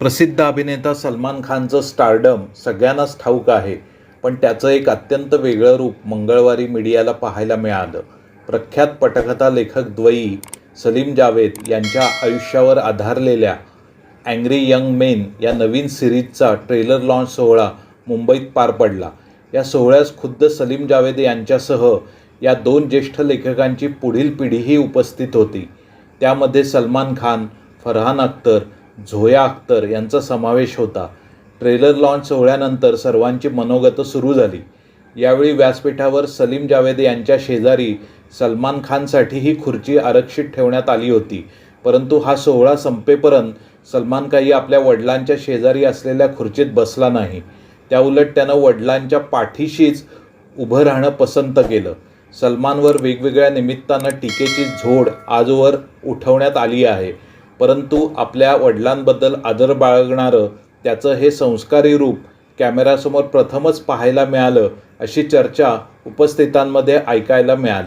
प्रसिद्ध अभिनेता सलमान खानचं स्टारडम सगळ्यांनाच ठाऊक आहे. पण त्याचं एक अत्यंत वेगळं रूप मंगळवारी मीडियाला पाहायला मिळालं. प्रख्यात पटकथा लेखक द्वयी सलीम जावेद यांच्या आयुष्यावर आधारलेल्या अँग्री यंग मेन या नवीन सिरीजचा ट्रेलर लॉन्च सोहळा मुंबईत पार पडला. या सोहळ्यास खुद्द सलीम जावेद यांच्यासह या दोन ज्येष्ठ लेखकांची पुढील पिढीही उपस्थित होती. त्यामध्ये सलमान खान फरहान अख्तर झोया अख्तर यांचा समावेश होता. ट्रेलर लॉन्च सोहळ्यानंतर सर्वांची मनोगतं सुरू झाली. यावेळी व्यासपीठावर सलीम जावेद यांच्या शेजारी सलमान खानसाठी ही खुर्ची आरक्षित ठेवण्यात आली होती. परंतु हा सोहळा संपेपर्यंत सलमान काही आपल्या वडिलांच्या शेजारी असलेल्या खुर्चीत बसला नाही. त्याउलट त्यानं वडिलांच्या पाठीशीच उभं राहणं पसंत केलं. सलमानवर वेगवेगळ्या निमित्तानं टीकेची झोड आजवर उठवण्यात आली आहे. परंतु आपल्या वडिलांबद्दल आदर बाळगणारं त्याचं हे संस्कारी रूप कॅमेऱ्यासमोर प्रथमच पाहायला मिळालं अशी चर्चा उपस्थितांमध्ये ऐकायला मिळाली.